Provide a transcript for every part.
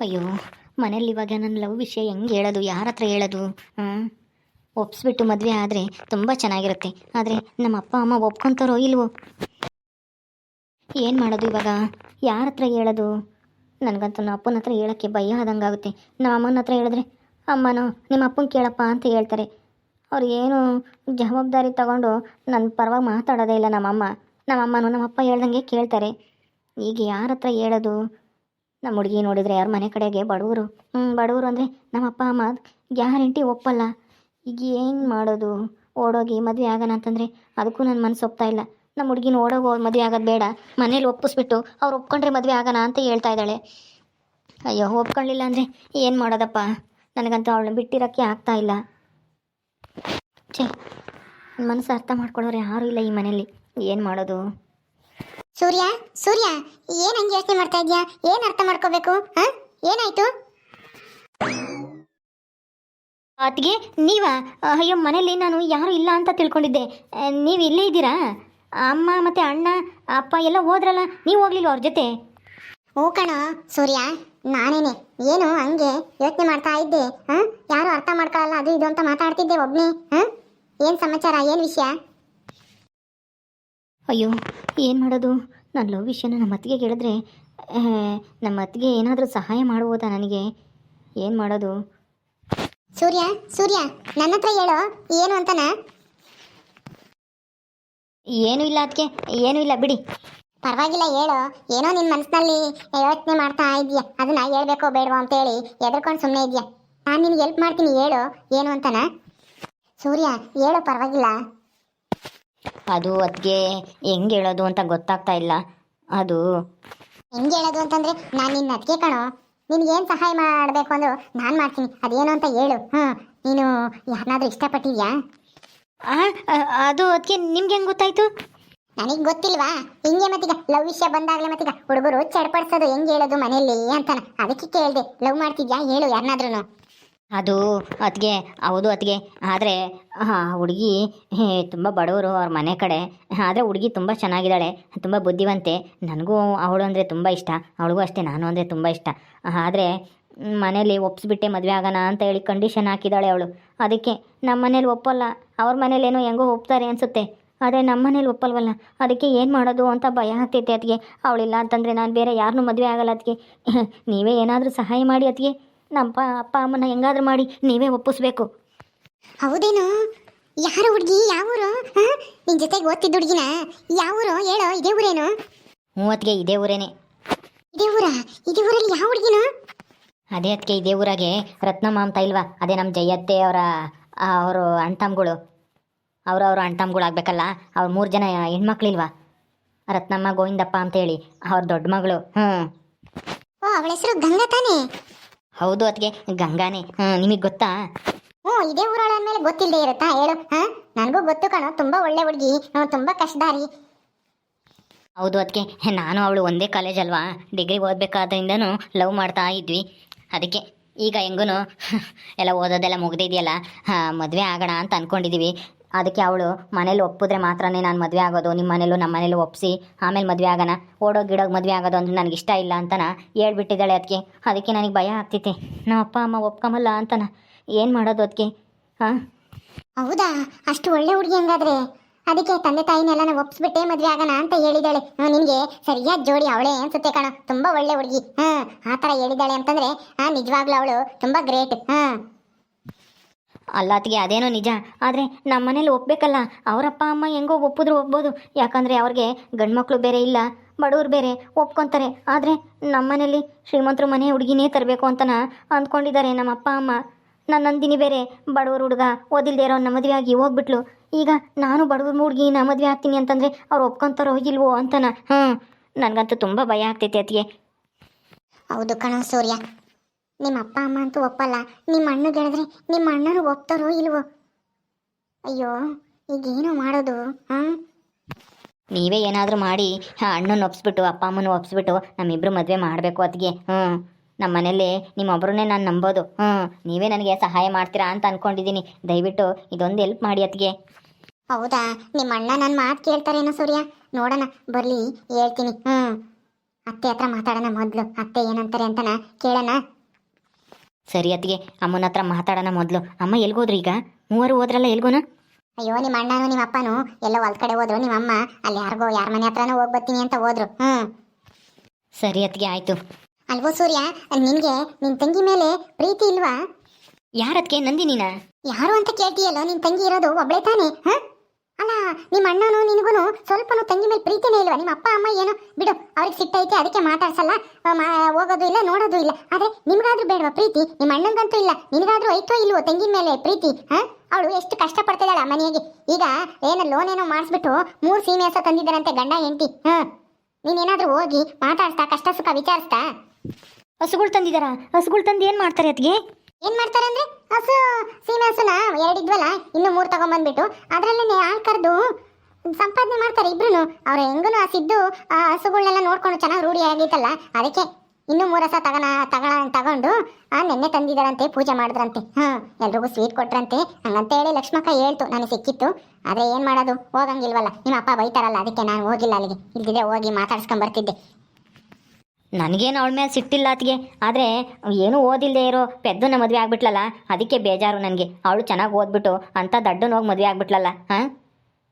ಅಯ್ಯೋ ಮನೇಲಿ ಇವಾಗ ನನ್ನ ಲವ್ ವಿಷಯ ಹೆಂಗೆ ಹೇಳೋದು? ಯಾರ ಹತ್ರ ಹೇಳೋದು? ಹಾಂ ಒಪ್ಸ್ಬಿಟ್ಟು ಮದುವೆ ಆದರೆ ತುಂಬ ಚೆನ್ನಾಗಿರುತ್ತೆ. ಆದರೆ ನಮ್ಮ ಅಪ್ಪ, ಅಮ್ಮ ಒಪ್ಕೊಂತಾರೋ ಇಲ್ವೋ? ಏನು ಮಾಡೋದು ಇವಾಗ? ಯಾರ ಹತ್ರ ಹೇಳೋದು? ನನಗಂತೂ ನಮ್ಮ ಅಪ್ಪನ ಹತ್ರ ಹೇಳೋಕ್ಕೆ ಭಯ ಆದಂಗಾಗುತ್ತೆ. ನಮ್ಮ ಅಮ್ಮನ ಹತ್ರ ಹೇಳಿದ್ರೆ, ಅಮ್ಮನೋ, ನಿಮ್ಮ ಅಪ್ಪನ ಕೇಳಪ್ಪ ಅಂತ ಹೇಳ್ತಾರೆ. ಅವ್ರು ಏನು ಜವಾಬ್ದಾರಿ ತಗೊಂಡು ನನ್ನ ಪರವಾಗಿ ಮಾತಾಡೋದೇ ಇಲ್ಲ ನಮ್ಮಮ್ಮ ನಮ್ಮಮ್ಮನೂ ನಮ್ಮಪ್ಪ ಹೇಳ್ದಂಗೆ ಕೇಳ್ತಾರೆ. ಈಗ ಯಾರ ಹತ್ರ ಹೇಳೋದು? ನಮ್ಮ ಹುಡುಗಿ ನೋಡಿದರೆ ಯಾರು ಮನೆ ಕಡೆಗೆ ಬಡವರು. ಹ್ಞೂ ಬಡವರು ಅಂದರೆ ನಮ್ಮ ಅಪ್ಪ, ಅಮ್ಮ ಗ್ಯಾರಂಟಿ ಒಪ್ಪಲ್ಲ. ಈಗ ಏನು ಮಾಡೋದು? ಓಡೋಗಿ ಮದುವೆ ಆಗೋಣ ಅಂತಂದರೆ ಅದಕ್ಕೂ ನನ್ನ ಮನಸ್ಸು ಒಪ್ತಾ ಇಲ್ಲ. ನಮ್ಮ ಹುಡುಗಿನ ಓಡೋಗೋ ಮದುವೆ ಆಗೋದು ಬೇಡ. ಮನೇಲಿ ಒಪ್ಪಿಸ್ಬಿಟ್ಟು ಅವ್ರು ಒಪ್ಕೊಂಡ್ರೆ ಮದುವೆ ಆಗೋಣ ಅಂತ ಹೇಳ್ತಾ ಇದ್ದಾಳೆ. ಅಯ್ಯೋ, ಒಪ್ಕೊಳ್ಳಿಲ್ಲ ಅಂದರೆ ಏನು ಮಾಡೋದಪ್ಪ? ನನಗಂತೂ ಅವಳನ್ನ ಬಿಟ್ಟಿರೋಕ್ಕೆ ಆಗ್ತಾ ಇಲ್ಲ. ಛೇ ಮನಸ್ಸು ಅರ್ಥ ಮಾಡ್ಕೊಳ್ಳೋರು ಯಾರೂ ಇಲ್ಲ ಈ ಮನೇಲಿ. ಏನು ಮಾಡೋದು? ಸೂರ್ಯ ಸೂರ್ಯ ಏನ್ ಹಂಗೆ ಯೋಚನೆ ಮಾಡ್ತಾ ಇದ್ಯಾ? ಏನ್ ಅರ್ಥ ಮಾಡ್ಕೋಬೇಕು ಹ? ಏನಾಯ್ತು? ಅತ್ಗೆ ನೀವಾ? ಅಯ್ಯೋ ಮನೇಲಿ ನಾನು ಯಾರು ಇಲ್ಲ ಅಂತ ತಿಳ್ಕೊಂಡಿದ್ದೆ. ನೀವು ಇಲ್ಲೇ ಇದ್ದೀರಾ? ಅಮ್ಮ ಮತ್ತೆ ಅಣ್ಣ ಅಪ್ಪ ಎಲ್ಲ ಹೋದ್ರಲ್ಲ ನೀವು ಹೋಗ್ಲಿಲ್ವ ಅವ್ರ ಜೊತೆ? ಓ ಕಣ ಸೂರ್ಯ ನಾನೇನೆ. ಏನು ಹಂಗೆ ಯೋಚನೆ ಮಾಡ್ತಾ ಇದ್ದೆ ಹ? ಯಾರು ಅರ್ಥ ಮಾಡ್ಕೊಳ್ಳಲ್ಲ ಅದು ಇದು ಅಂತ ಮಾತಾಡ್ತಿದ್ದೆ ಒಬ್ನೇ ಹಾಂ? ಏನ್ ಸಮಾಚಾರ ಏನ್ ವಿಷಯ? ಅಯ್ಯೋ ಏನು ಮಾಡೋದು? ನನ್ನ ಲವ್ ವಿಷಯನ ನಮ್ಮ ಅತ್ತಿಗೆ ಹೇಳಿದ್ರೆ ಆ, ನಮ್ಮ ಅತ್ತಿಗೆ ಏನಾದರೂ ಸಹಾಯ ಮಾಡ್ಬೋದಾ ನನಗೆ? ಏನು ಮಾಡೋದು? ಸೂರ್ಯ ಸೂರ್ಯ ನನ್ನ ಹತ್ರ ಹೇಳೋ ಏನು ಅಂತನ? ಏನೂ ಇಲ್ಲ ಅದಕ್ಕೆ ಏನೂ ಇಲ್ಲ ಬಿಡಿ. ಪರವಾಗಿಲ್ಲ ಹೇಳು. ಏನೋ ನಿನ್ನ ಮನಸ್ಸಿನಲ್ಲಿ ಯೋಚನೆ ಮಾಡ್ತಾ ಇದೆಯಾ ಅದನ್ನ ಹೇಳ್ಬೇಕೋ ಬೇಡವೋ ಅಂತೇಳಿ ಎದ್ರಕೊಂಡು ಸುಮ್ಮನೆ ಇದೆಯಾ ನಾನು ನಿನ್ಗೆ ಹೆಲ್ಪ್ ಮಾಡ್ತೀನಿ ಹೇಳು. ಏನು ಅಂತನ? ಸೂರ್ಯ ಹೇಳು ಪರವಾಗಿಲ್ಲ. ಅದು ಅದಕ್ಕೆ ಹೆಂಗೆ ಹೇಳೋದು ಅಂತ ಗೊತ್ತಾಗ್ತಾ ಇಲ್ಲ. ಅದು ಹೆಂಗೆ ಹೇಳೋದು ಅಂತಂದ್ರೆ ನಾನು ನಿನ್ನ ಅದಕ್ಕೆ ಕಣೋ ನಿನ್ಗೆ ಏನು ಸಹಾಯ ಮಾಡಬೇಕು ಅಂದ್ರು ನಾನು ಮಾಡ್ತೀನಿ. ಅದೇನು ಅಂತ ಹೇಳು. ಹಾ ನೀನು ಯಾರನ್ನಾದ್ರೂ ಇಷ್ಟಪಟ್ಟಿದ್ಯಾ? ಅದು ಅದಕ್ಕೆ ನಿಮ್ಗೆ ಹೆಂಗೆ ಗೊತ್ತಾಯ್ತು? ನನಗೆ ಗೊತ್ತಿಲ್ವಾ? ಹಿಂಗೆ ಮತ್ತೀಗ ಲವ್ ವಿಷಯ ಬಂದಾಗಲೇ ಮತ್ತೀಗ ಹುಡುಗರು ಚಡ್ಪಡಿಸೋದು ಹೆಂಗೆ ಹೇಳೋದು ಮನೆಯಲ್ಲಿ ಅಂತಾನ. ಅದಕ್ಕೆ ಕೇಳಿದೆ ಲವ್ ಮಾಡ್ತಿದ್ಯಾ? ಹೇಳು ಯಾರನ್ನಾದ್ರೂ ಅದು ಅತ್ತಿಗೆ, ಹೌದು ಅತ್ತಿಗೆ. ಆದರೆ ಹುಡುಗಿ ತುಂಬ ಬಡವರು ಅವ್ರ ಮನೆ ಕಡೆ. ಆದರೆ ಹುಡುಗಿ ತುಂಬ ಚೆನ್ನಾಗಿದ್ದಾಳೆ, ತುಂಬ ಬುದ್ಧಿವಂತೆ. ನನಗೂ ಅವಳು ಅಂದರೆ ತುಂಬ ಇಷ್ಟ. ಅವಳಿಗೂ ಅಷ್ಟೇ, ನಾನು ಅಂದರೆ ತುಂಬ ಇಷ್ಟ. ಆದರೆ ಮನೇಲಿ ಒಪ್ಸಿಬಿಟ್ಟೆ ಮದುವೆ ಆಗೋಣ ಅಂತ ಹೇಳಿ ಕಂಡೀಷನ್ ಹಾಕಿದ್ದಾಳೆ ಅವಳು. ಅದಕ್ಕೆ ನಮ್ಮ ಮನೇಲಿ ಒಪ್ಪಲ್ಲ. ಅವ್ರ ಮನೇಲೇನೋ ಹೆಂಗೋ ಒಪ್ತಾರೆ ಅನಿಸುತ್ತೆ. ಆದರೆ ನಮ್ಮ ಮನೇಲಿ ಒಪ್ಪಲ್ವಲ್ಲ? ಅದಕ್ಕೆ ಏನು ಮಾಡೋದು ಅಂತ ಭಯ ಆಗ್ತೈತೆ ಅದಕ್ಕೆ ಅವಳಿಲ್ಲ ಅಂತಂದರೆ ನಾನು ಬೇರೆ ಯಾರನ್ನೂ ಮದುವೆ ಆಗಲ್ಲ ಅದಕ್ಕೆ ನೀವೇ ಏನಾದರೂ ಸಹಾಯ ಮಾಡಿ ಅದಕ್ಕೆ ನಮ್ಮ ಅಪ್ಪ ಅಮ್ಮನ ಹೆಂಗಾದ್ರೂ ಮಾಡಿ ನೀವೇ ಒಪ್ಪಿಸ್ಬೇಕು. ಹೌದೇನು? ಯಾರು ಹುಡುಗಿ? ಯಾವೂರು ನಿನ್ ಜೊತೆಗೆ ಓದ್ತಿದ್ದ ಹುಡುಗಿನ? ಯಾವೂರು ಹೇಳೋ ಇದೇ ಊರೇನು? ಮೂವತ್ತಿಗೆ ಇದೇ ಊರೇನೆ. ಇದೇ ಊರ? ಇದೇ ಊರಲ್ಲಿ ಯಾವ ಹುಡುಗಿನ? ಅದೇ ಅದಕ್ಕೆ ಇದೇ ಊರಾಗೆ ರತ್ನಮ್ಮ ಅಂತ ಇಲ್ವಾ? ಅದೇ ನಮ್ಮ ಜಯತ್ತೆ ಅವರ ಅವರು ಅಂಟಮ್ಗಳು ಅವರು ಅವರು ಅಂಟಮ್ಗಳು ಆಗಬೇಕಲ್ಲ? ಅವ್ರು ಮೂರು ಜನ ಹೆಣ್ಮಕ್ಳಿಲ್ವಾ? ರತ್ನಮ್ಮ ಗೋವಿಂದಪ್ಪ ಅಂತ ಹೇಳಿ ಅವ್ರ ದೊಡ್ಡ ಮಗಳು. ಹ್ಞೂ ಓ ಅವಳ ಹೆಸರು ಗಂಗಾ ತಾನೇ? ಹೌದು ಅದಕ್ಕೆ ಗಂಗಾನೆ. ನಿಮಗೆ ಗೊತ್ತಾ? ಹ್ಞೂ ಇದೇ ಊರೊಳ ಅಂದ್ಮೇಲೆ ಗೊತ್ತಿಲ್ಲದೆ ಇರುತ್ತಾ? ಹೇಳು. ಹಾಂ ನನಗೂ ಗೊತ್ತು ಕಣೋ. ತುಂಬಾ ಒಳ್ಳೆ ಹುಡುಗಿ. ತುಂಬಾ ಕಷ್ಟದಾರಿ ಹೌದು ಅದಕ್ಕೆ ನಾನು ಅವಳು ಒಂದೇ ಕಾಲೇಜ್ ಅಲ್ವಾ? ಡಿಗ್ರಿ ಓದಬೇಕಾದ್ರಿಂದನೂ ಲವ್ ಮಾಡ್ತಾ ಇದ್ವಿ. ಅದಕ್ಕೆ ಈಗ ಹೆಂಗೂ ಎಲ್ಲ ಓದೋದೆಲ್ಲ ಮುಗ್ದಿದೆಯಲ್ಲ? ಮದುವೆ ಆಗೋಣ ಅಂತ ಅಂದ್ಕೊಂಡಿದ್ದೀವಿ ಅದಕ್ಕೆ ಅವಳು ಮನೇಲಿ ಒಪ್ಪಿದ್ರೆ ಮಾತ್ರನೇ ನಾನು ಮದುವೆ ಆಗೋದು ನಿಮ್ಮ ಮನೇಲೂ ನಮ್ಮ ಮನೇಲೂ ಒಪ್ಪಿಸಿ ಆಮೇಲೆ ಮದುವೆ ಆಗೋಣ ಓಡೋ ಗಿಡೋಗಿ ಮದುವೆ ಆಗೋದು ಅಂದರೆ ನನಗೆ ಇಷ್ಟ ಇಲ್ಲ ಅಂತನ ಹೇಳ್ಬಿಟ್ಟಿದ್ದಾಳೆ ಅದಕ್ಕೆ ಅದಕ್ಕೆ ನನಗೆ ಭಯ ಆಗ್ತೈತೆ. ನಮ್ಮ ಅಪ್ಪ, ಅಮ್ಮ ಒಪ್ಕೊಂಬಲ್ಲ ಅಂತನ. ಏನು ಮಾಡೋದು ಅದಕ್ಕೆ ಹಾಂ ಹೌದಾ? ಅಷ್ಟು ಒಳ್ಳೆ ಹುಡುಗಿ ಹಂಗಾದ್ರೆ? ಅದಕ್ಕೆ ತಂದೆ ತಾಯಿನೆಲ್ಲ ಒಪ್ಸ್ಬಿಟ್ಟೆ ಮದುವೆ ಆಗೋಣ ಅಂತ ಹೇಳಿದಾಳೆ ಹಾಂ ನಿನ್ಗೆ ಸರಿಯಾದ ಜೋಡಿ ಅವಳೇ ಅನ್ಸುತ್ತೆ ಕಣ. ತುಂಬ ಒಳ್ಳೆ ಹುಡುಗಿ. ಹಾಂ ಆ ಥರ ಹೇಳಿದಾಳೆ ಅಂತಂದರೆ ಹಾಂ ನಿಜವಾಗ್ಲೂ ಅವಳು ತುಂಬ ಗ್ರೇಟ್. ಅಲ್ಲಾತಿಗೆ ಅದೇನೋ ನಿಜ. ಆದರೆ ನಮ್ಮ ಮನೇಲಿ ಒಪ್ಪಬೇಕಲ್ಲ ಅವರಪ್ಪ ಅಮ್ಮ ಹೆಂಗೋ ಒಪ್ಪಿದ್ರು ಒಪ್ಬೋದು. ಯಾಕಂದರೆ ಅವ್ರಿಗೆ ಗಂಡ್ಮಕ್ಳು ಬೇರೆ ಇಲ್ಲ. ಬಡವ್ರು ಬೇರೆ, ಒಪ್ಕೊತಾರೆ. ಆದರೆ ನಮ್ಮ ಮನೇಲಿ ಶ್ರೀಮಂತರು ಮನೆ ಹುಡುಗಿನೇ ತರಬೇಕು ಅಂತನ ಅಂದ್ಕೊಂಡಿದ್ದಾರೆ ನಮ್ಮ ಅಪ್ಪ, ಅಮ್ಮ. ನನ್ನ ನಂದಿನಿ ಬೇರೆ, ಬಡವ್ರ ಹುಡುಗ. ಓದಿಲ್ದೇ ಇರೋ ನಮ್ಮ ಮದುವೆ ಆಗಿ ಹೋಗ್ಬಿಟ್ಲು. ಈಗ ನಾನು ಬಡವ್ರ ಹುಡುಗಿನ ಮದುವೆ ಆಗ್ತೀನಿ ಅಂತಂದರೆ ಅವ್ರು ಒಪ್ಕೊಂತಾರೋ ಇಲ್ವೋ ಅಂತನ? ಹ್ಞೂ ನನಗಂತೂ ತುಂಬ ಭಯ ಆಗ್ತೈತೆ ಅತಿಗೆ ಹೌದು ಕಣ ಸೂರ್ಯ. ನಿಮ್ಮ ಅಪ್ಪ ಅಮ್ಮ ಅಂತೂ ಒಪ್ಪಲ್ಲ. ನಿಮ್ಮ ಅಣ್ಣ ಹೇಳಿದ್ರೆ ನಿಮ್ಮ ಅಣ್ಣರು ಒಪ್ತಾರೋ ಇಲ್ವೋ? ಅಯ್ಯೋ ಈಗೇನು ಮಾಡೋದು ಹ್ಮ್ ನೀವೇ ಏನಾದರೂ ಮಾಡಿ ಆ ಅಣ್ಣನ ಒಪ್ಸ್ಬಿಟ್ಟು ಅಪ್ಪ ಅಮ್ಮನ ಒಪ್ಸ್ಬಿಟ್ಟು ನಮ್ಮಿಬ್ಬರು ಮದುವೆ ಮಾಡಬೇಕು ಅದಕ್ಕೆ ಹ್ಞೂ ನಮ್ಮ ಮನೇಲಿ ನಿಮ್ಮೊಬ್ಬರನ್ನೇ ನಾನು ನಂಬೋದು ಹ್ಞೂ ನೀವೇ ನನಗೆ ಸಹಾಯ ಮಾಡ್ತೀರಾ ಅಂತ ಅಂದ್ಕೊಂಡಿದ್ದೀನಿ ದಯವಿಟ್ಟು ಇದೊಂದು ಹೆಲ್ಪ್ ಮಾಡಿ ಅದಕ್ಕೆ ಹೌದಾ? ನಿಮ್ಮ ಅಣ್ಣ ನನ್ನ ಮಾತು ಕೇಳ್ತಾರೇನೋ ಸೂರ್ಯ? ನೋಡೋಣ ಬರಲಿ ಹೇಳ್ತೀನಿ ಹ್ಞೂ ಅತ್ತೆ ಹತ್ರ ಮಾತಾಡೋಣ ಮೊದಲು. ಅತ್ತೆ ಏನಂತಾರೆ ಅಂತನ ಕೇಳೋಣ. ಸರಿ ಅತ್ತಿಗೆ ಅಮ್ಮನ ಹತ್ರ ಮಾತಾಡೋಣ ಮೊದಲು. ಅಮ್ಮ ಎಲ್ಗೋದ್ರು ಈಗ? ಮೂವರು ಹೋದ್ರಲ್ಲ ಎಲ್ಗೋನ? ಅಯ್ಯೋ ನಿಮ್ಮ ಅಣ್ಣನು ನಿಮ್ಮ ಅಪ್ಪನು ಎಲ್ಲ ಹೊಲ್ ಕಡೆ ಹೋದ್ರು ನಿಮ್ಮ ಅಮ್ಮ ಅಲ್ಲಿ ಯಾರಿಗೋ ಯಾರ ಮನೆ ಹತ್ರನೋ ಹೋಗಿ ಬರ್ತೀನಿ ಅಂತ ಹೋದ್ರು. ಹ್ಞೂ ಸರಿ ಅತ್ತಿಗೆ ಆಯ್ತು. ಅಲ್ವೋ ಸೂರ್ಯ ನಿನ್ಗೆ ನಿನ್ ತಂಗಿ ಮೇಲೆ ಪ್ರೀತಿ ಇಲ್ವಾ? ಯಾರತ್ಗೆ ನಂದಿನಿನ? ಯಾರು ಅಂತ ಕೇಳ್ತೀಯಲ್ಲ ನಿನ್ ತಂಗಿ ಇರೋದು ಒಬ್ಳೆ ತಾನೇ ಹ ಅಲ್ಲ, ನಿಮ್ಮ ಅಣ್ಣನು ನಿನಗೂ ಸ್ವಲ್ಪನೂ ತಂಗಿ ಮೇಲೆ ಪ್ರೀತಿನೇ ಇಲ್ವಾ? ನಿಮ್ಮ ಅಪ್ಪ, ಅಮ್ಮ ಏನು? ಬಿಡು, ಅವ್ರಿಗೆ ಸಿಟ್ಟೈತೆ, ಅದಕ್ಕೆ ಮಾತಾಡ್ಸಲ್ಲ. ಹೋಗೋದು ಇಲ್ಲ, ನೋಡೋದು ಇಲ್ಲ. ಆದ್ರೆ ನಿಮ್ಗಾದ್ರೂ ಬೇಡವಾ ಪ್ರೀತಿ? ನಿಮ್ಮ ಅಣ್ಣಂಗಂತೂ ಇಲ್ಲ. ನಿನಗಾದ್ರೂ ಐತೋ ಇಲ್ವೋ ತಂಗಿ ಮೇಲೆ ಪ್ರೀತಿ, ಹಾಂ? ಅವಳು ಎಷ್ಟು ಕಷ್ಟ ಪಡ್ತಿದ್ದಾಳ ಮನೆಗೆ ಈಗ ಏನು ಲೋನ್ ಏನೋ ಮಾಡಿಸ್ಬಿಟ್ಟು ಮೂರು ಸೀಮೆ ಹಸ ತಂದಿದ್ದಾರಂತೆ ಗಂಡ, ಹೆಂಡತಿ, ಹಾಂ? ನೀನೇನಾದರೂ ಹೋಗಿ ಮಾತಾಡ್ತಾ ಕಷ್ಟ ಸುಖ ವಿಚಾರಿಸ್ತಾ? ಹಸುಗಳು ತಂದಿದಾರ ಹಸುಗಳು ತಂದು ಏನು ಮಾಡ್ತಾರೆ ಅತ್ತಿಗೆ? ಏನ್ ಮಾಡ್ತಾರೆ ಅಂದ್ರೆ ಹಸು, ಸೀಮೆ ಹಸುನ? ಎರಡಿದ್ವಲ್ಲ ಇನ್ನು ಮೂರ್ ತಗೊಂಡ್ಬಂದ್ಬಿಟ್ಟು ಅದ್ರಲ್ಲೇ ಹಾಲು ಕರೆದು ಸಂಪಾದನೆ ಮಾಡ್ತಾರೆ ಇಬ್ರು ಅವ್ರ ಹೆಂಗನು ಆ ಸಿದ್ದು, ಆ ಹಸುಗಳನ್ನೆಲ್ಲ ನೋಡ್ಕೊಂಡು ಚೆನ್ನಾಗಿ ರೂಢಿ ಆಗೈತಲ್ಲ ಅದಕ್ಕೆ ಇನ್ನು ಮೂರು ಹಸ ತಗೋಣ ತಗೋಣ ತಗೊಂಡು, ಆ ನೆನ್ನೆ ತಂದಿದ್ದಾರಂತೆ, ಪೂಜೆ ಮಾಡಿದ್ರಂತೆ. ಹಾ, ಎಲ್ರಿಗೂ ಸ್ವೀಟ್ ಕೊಟ್ರಂತೆ. ಹಂಗಂತ ಹೇಳಿ ಲಕ್ಷ್ಮಕ್ಕ ಹೇಳ್ತು, ನನಗೆ ಸಿಕ್ಕಿತ್ತು. ಆದ್ರೆ ಏನ್ ಮಾಡೋದು? ಹೋಗಂಗಿಲ್ವಲ್ಲ. ನಿಮ್ಮ ಅಪ್ಪ ಬೈತಾರಲ್ಲ, ಅದಕ್ಕೆ ನಾನು ಹೋಗಿಲ್ಲ ಅಲ್ಲಿಗೆ. ಇಲ್ದಿದ್ರೆ ಹೋಗಿ ಮಾತಾಡ್ಸ್ಕೊಂಡ್ ಬರ್ತಿದ್ದೆ ನನಗೇನು ಅವಳ ಮೇಲೆ ಸಿಟ್ಟಿಲ್ಲ ಅತ್ತಿಗೆ. ಆದರೆ ಏನೂ ಓದಿಲ್ಲದೆ ಇರೋ ಪೆದ್ದನ ಮದುವೆ ಆಗ್ಬಿಟ್ಲಲ್ಲ, ಅದಕ್ಕೆ ಬೇಜಾರು ನನಗೆ. ಅವಳು ಚೆನ್ನಾಗಿ ಓದ್ಬಿಟ್ಟು ಅಂಥ ಹೋಗಿ ಮದುವೆ ಆಗ್ಬಿಟ್ಲಲ್ಲ, ಹಾಂ?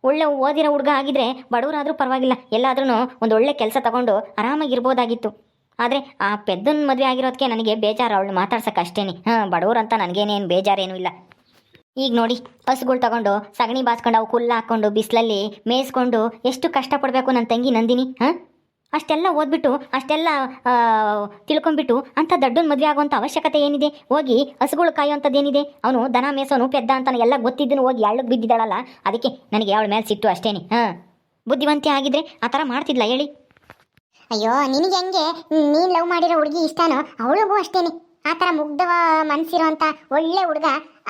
ಒಳ್ಳೆ ಓದಿರೋ ಹುಡುಗ ಆಗಿದ್ರೆ ಬಡವರಾದರೂ ಪರವಾಗಿಲ್ಲ ಎಲ್ಲಾದ್ರೂ ಒಂದು ಒಳ್ಳೆ ಕೆಲಸ ತಗೊಂಡು ಆರಾಮಾಗಿರ್ಬೋದಾಗಿತ್ತು. ಆದರೆ ಆ ಪೆದ್ದನ ಮದುವೆ ಆಗಿರೋದಕ್ಕೆ ನನಗೆ ಬೇಜಾರು ಅವಳು ಮಾತಾಡ್ಸಕ್ಕೆ ಅಷ್ಟೇನೆ. ಹಾಂ ಬಡವ್ರು ಅಂತ ನನಗೇನೇನು ಬೇಜಾರೇನೂ ಇಲ್ಲ. ಈಗ ನೋಡಿ, ಹಸುಗಳು ತಗೊಂಡು ಸಗಣಿ ಬಾಸ್ಕೊಂಡು ಅವು ಕುಲ್ಲ ಹಾಕ್ಕೊಂಡು ಬಿಸಿಲಲ್ಲಿ ಮೇಯಿಸ್ಕೊಂಡು ಎಷ್ಟು ಕಷ್ಟಪಡಬೇಕು ನನ್ನ ತಂಗಿ ನಂದಿನಿ, ಹಾಂ? ಅಷ್ಟೆಲ್ಲ ಓದ್ಬಿಟ್ಟು, ಅಷ್ಟೆಲ್ಲ ತಿಳ್ಕೊಂಡ್ಬಿಟ್ಟು ಅಂಥ ದೊಡ್ಡನ ಮದುವೆ ಆಗುವಂಥ ಅವಶ್ಯಕತೆ ಏನಿದೆ? ಹೋಗಿ ಹಸುಗಳು ಕಾಯುವಂಥದ್ದು ಏನಿದೆ ಅವನು ದನ ಮೇಸೋನು ಪೆದ್ದ ಅಂತ ಎಲ್ಲ ಗೊತ್ತಿದ್ದನು ಹೋಗಿ ಎಳ್ಳಗೆ ಬಿದ್ದಿದ್ದಾಳಲ್ಲ? ಅದಕ್ಕೆ ನನಗೆ ಅವಳ ಮೇಲೆ ಸಿಟ್ಟು ಅಷ್ಟೇನೆ. ಹಾಂ. ಬುದ್ಧಿವಂತಿ ಆಗಿದ್ರೆ ಆ ಥರ ಮಾಡ್ತಿದ್ಲ ಹೇಳಿ? ಅಯ್ಯೋ, ನಿನಗೆ ಹೆಂಗೆ? ನೀನು ಲವ್ ಮಾಡಿರೋ ಹುಡುಗಿ ಇಷ್ಟನೋ? ಅವಳಿಗೂ ಅಷ್ಟೇನೆ. ಆ ಥರ ಮುಗ್ಧವ ಮನಸ್ಸಿರುವಂಥ ಒಳ್ಳೆ ಹುಡುಗ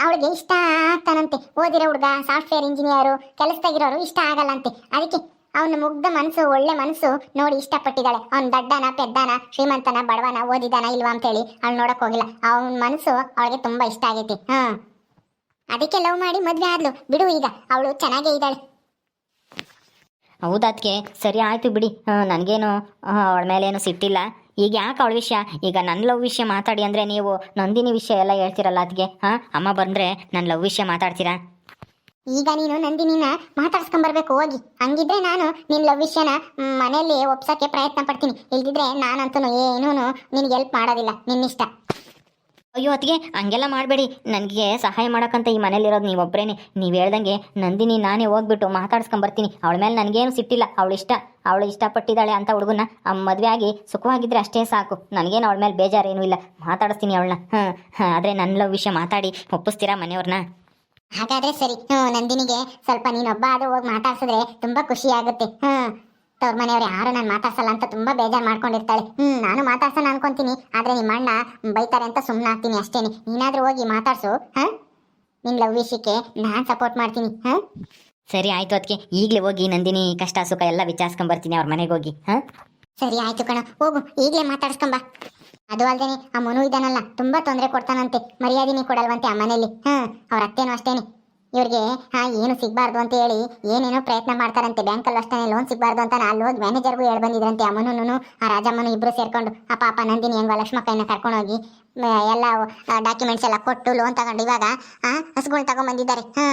ಅವಳಿಗೆ ಇಷ್ಟ ಆಗ್ತಾನಂತೆ. ಓದಿರೋ ಹುಡುಗ, ಸಾಫ್ಟ್ವೇರ್ ಇಂಜಿನಿಯರು, ಕೆಲಸದಾಗಿರೋರು ಇಷ್ಟ ಆಗಲ್ಲಂತೆ ಅದಕ್ಕೆ ಅವನ ಮುಗ್ಧ ಮನಸ್ಸು, ಒಳ್ಳೆ ಮನಸ್ಸು ನೋಡಿ ಇಷ್ಟಪಟ್ಟಿದ್ದಾಳೆ. ಅವ್ನ ದಡ್ಡನ, ಪೆದ್ದಾನ, ಶ್ರೀಮಂತನ, ಬಡವನ, ಓದಿದಾನ ಇಲ್ವಾ ಅಂತೇಳಿ ಅವಳು ನೋಡಕ್ ಹೋಗಿಲ್ಲ. ಅವನ ಮನಸ್ಸು ಅವಳಿಗೆ ತುಂಬಾ ಇಷ್ಟ ಆಗೈತಿ. ಹಾ ಅದಕ್ಕೆ ಲವ್ ಮಾಡಿ ಮದ್ವೆ ಆದ್ಲು. ಬಿಡು ಈಗ, ಅವಳು ಚೆನ್ನಾಗೇ ಇದ್ದಾಳೆ. ಹೌದಾತ್ಗೆ ಸರಿ ಆಯಿತು ಬಿಡಿ. ನನಗೇನು ಅವಳ ಮೇಲೇನು ಸಿಟ್ಟಿಲ್ಲ. ಈಗ ಯಾಕೆ ಅವಳ ವಿಷಯ? ಈಗ ನನ್ನ ಲವ್ ವಿಷಯ ಮಾತಾಡಿ ಅಂದರೆ ನೀವು ನಂದಿನಿ ವಿಷಯ ಎಲ್ಲ ಹೇಳ್ತಿರಲ್ಲ ಅದಕ್ಕೆ ಹಾಂ, ಅಮ್ಮ ಬಂದರೆ ನನ್ನ ಲವ್ ವಿಷಯ ಮಾತಾಡ್ತೀರಾ? ಈಗ ನೀನು ನಂದಿನಿನ ಮಾತಾಡ್ಸ್ಕೊಂಬರ್ಬೇಕು ಹೋಗಿ. ಹಂಗಿದ್ರೆ ನಾನು ನಿನ್ ಲವ್ ವಿಷಯನ ಮನೆಯಲ್ಲಿ ಒಪ್ಸಕ್ಕೆ ಪ್ರಯತ್ನ ಪಡ್ತೀನಿ. ಇಲ್ದಿದ್ರೆ ನಾನಂತೂ ಏನೂ ನಿನ್ಗೆ ಹೆಲ್ಪ್ ಮಾಡೋದಿಲ್ಲ, ನಿನ್ನಿಷ್ಟ. ಅಯ್ಯೋ, ಅತ್ತಿಗೆ, ಹಂಗೆಲ್ಲ ಮಾಡಬೇಡಿ. ನನಗೆ ಸಹಾಯ ಮಾಡೋಕ್ಕಂತ ಈ ಮನೇಲಿರೋದು ನೀವೊಬ್ಬರೇನೆ ನೀವು ಹೇಳ್ದಂಗೆ ನಂದಿನಿ ನಾನೇ ಹೋಗ್ಬಿಟ್ಟು ಮಾತಾಡ್ಸ್ಕೊಂಬರ್ತೀನಿ ಅವಳ ಮೇಲೆ ನನಗೇನು ಸಿಟ್ಟಿಲ್ಲ. ಅವಳು ಇಷ್ಟ, ಅವಳು ಇಷ್ಟಪಟ್ಟಿದ್ದಾಳೆ ಅಂತ ಹುಡುಗನ ಮದುವೆ ಆಗಿ ಸುಖವಾಗಿದ್ದರೆ ಅಷ್ಟೇ ಸಾಕು. ನನಗೇನು ಅವಳ ಮೇಲೆ ಬೇಜಾರೇನೂ ಇಲ್ಲ. ಮಾತಾಡಿಸ್ತೀನಿ ಅವಳನ್ನ. ಹಾಂ ಆದರೆ ನನ್ನ ಲವ್ ವಿಷಯ ಮಾತಾಡಿ ಒಪ್ಪಿಸ್ತೀರಾ ಮನೆಯವ್ರನ್ನ? ಹಾಗಾದ್ರೆ ಸರಿ ಹ್ಞೂ ನಂದಿನಿಗೆ ಸ್ವಲ್ಪ ನೀನೊಬ್ಬ ಆದ್ರೂ ಹೋಗಿ ಮಾತಾಡ್ಸಿದ್ರೆ ತುಂಬಾ ಖುಷಿ ಆಗುತ್ತೆ. ಹ್ಮ್ ತವ್ರ ಮನೆಯವ್ರು ಯಾರು ನಾನು ಮಾತಾಡ್ಸಲ್ಲ ಅಂತ ತುಂಬಾ ಬೇಜಾರು ಮಾಡ್ಕೊಂಡಿರ್ತಾಳೆ. ಹ್ಮ್ ನಾನು ಮಾತಾಡ್ಸೋಣ ಅನ್ಕೊಂತೀನಿ ಆದ್ರೆ ನಿಮ್ಮ ಅಣ್ಣ ಬೈತಾರೆ ಅಂತ ಸುಮ್ಮನೆ ಆಗ್ತೀನಿ ಅಷ್ಟೇನೆ. ನೀನಾದ್ರೂ ಹೋಗಿ ಮಾತಾಡ್ಸು ಹಾ? ನಿನ್ ಲವ್ ವಿಷಯಕ್ಕೆ ನಾನ್ ಸಪೋರ್ಟ್ ಮಾಡ್ತೀನಿ ಹಾ? ಸರಿ ಆಯ್ತು ಅದಕ್ಕೆ ಈಗಲೇ ಹೋಗಿ ನಂದಿನಿ ಕಷ್ಟ ಸುಖ ಎಲ್ಲ ವಿಚಾರಿಸ್ಕೊಂಬರ್ತೀನಿ ಅವ್ರ ಮನೆಗೆ ಹೋಗಿ ಹಾಂ? ಸರಿ ಆಯ್ತು ಕಣ ಹೋಗು ಈಗಲೇ ಮಾತಾಡ್ಸ್ಕೊಂಬ ಅದು ಅಲ್ದೇನೆ, ಆ ಮನು ಇದ್ದಾನಲ್ಲ, ತುಂಬಾ ತೊಂದರೆ ಕೊಡ್ತಾನಂತೆ. ಮರ್ಯಾದಿನಿ ಕೊಡಲ್ವಂತೆ ಆ ಮನೇಲಿ ಹಾ, ಅವ್ರ ಅತ್ತೇನು ಅಷ್ಟೇನೆ. ಇವ್ರಿಗೆ, ಹಾ, ಏನು ಸಿಗ್ಬಾರ್ದು ಅಂತ ಹೇಳಿ ಏನೇನೋ ಪ್ರಯತ್ನ ಮಾಡ್ತಾರಂತೆ. ಬ್ಯಾಂಕಲ್ಲಿ ಅಷ್ಟೇ ಲೋನ್ ಸಿಗ್ಬಾರ್ದು ಅಂತ ಅಲ್ಲಿ ಹೋಗಿ ಮ್ಯಾನೇಜರ್ಗೂ ಹೇಳಿ ಬಂದಿದ್ರಂತೆ. ಆ ಮನುನು ಆ ರಾಜಮ್ಮನು ಇಬ್ರು ಸೇರ್ಕೊಂಡು, ಆ ಪಾಪ ನಂದಿನಿ ಹೆಂಗ ಲಕ್ಷ್ಮಕ್ಕಯ್ಯನ ಕರ್ಕೊಂಡೋಗಿ ಹೋಗಿ ಎಲ್ಲ ಡಾಕ್ಯುಮೆಂಟ್ಸ್ ಎಲ್ಲ ಕೊಟ್ಟು ಲೋನ್ ತಗೊಂಡು ಇವಾಗ, ಆ ಹಸುಗಳು ತಗೊಂಡ್ಬಂದಿದ್ದಾರೆ ಹಾ,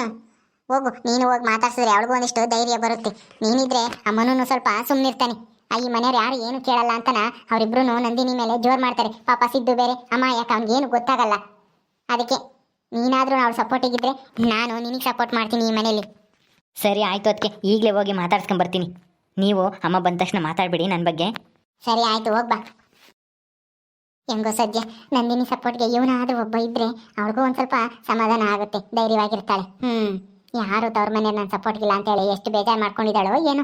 ಹೋಗು, ನೀನು ಹೋಗಿ ಮಾತಾಡ್ಸಿದ್ರೆ ಅವಳಿಗೂ ಒಂದಿಷ್ಟು ಧೈರ್ಯ ಬರುತ್ತೆ. ನೀನಿದ್ರೆ ಆ ಮನುನು ಸ್ವಲ್ಪ ಸುಮ್ಮನಿರ್ತಾನೆ ಆ ಈ ಮನೆಯವ್ರು ಯಾರು ಏನು ಕೇಳಲ್ಲ ಅಂತನ ಅವರಿಬ್ರು ನಂದಿನಿ ಮೇಲೆ ಜೋರ್ ಮಾಡ್ತಾರೆ. ಪಾಪ ಸಿದ್ದು ಬೇರೆ. ಅಮ್ಮ ಯಾಕೆ ಅವ್ನಿಗೇನು ಗೊತ್ತಾಗಲ್ಲ. ಅದಕ್ಕೆ ನೀನಾದ್ರೂ ಸಪೋರ್ಟ್ ಸಪೋರ್ಟಿಗಿದ್ರೆ ನಾನು ನಿನಗೆ ಸಪೋರ್ಟ್ ಮಾಡ್ತೀನಿ ಈ ಮನೇಲಿ. ಸರಿ ಆಯಿತು ಅದಕ್ಕೆ ಈಗಲೇ ಹೋಗಿ ಮಾತಾಡ್ಸ್ಕೊಂಬರ್ತೀನಿ ನೀವು ಅಮ್ಮ ಬಂದ ತಕ್ಷಣ ಮಾತಾಡ್ಬಿಡಿ ನನ್ನ ಬಗ್ಗೆ. ಸರಿ ಆಯ್ತು ಹೋಗ್ಬಾ ಹೆಂಗೋ ಸದ್ಯ ನಂದಿನಿ ಸಪೋರ್ಟ್ಗೆ ಇವನಾದ್ರೂ ಒಬ್ಬ ಇದ್ರೆ ಅವ್ರಿಗೂ ಒಂದು ಸ್ವಲ್ಪ ಸಮಾಧಾನ ಆಗುತ್ತೆ ಧೈರ್ಯವಾಗಿರ್ತಾಳೆ. ಹ್ಮ್. ಯಾರು ತವ್ರ ಮನೆ ನನ್ನ ಸಪೋರ್ಟ್ಗಿಲ್ಲ ಅಂತೇಳಿ ಎಷ್ಟು ಬೇಜಾರು ಮಾಡ್ಕೊಂಡಿದ್ದಾಳೋ ಏನು.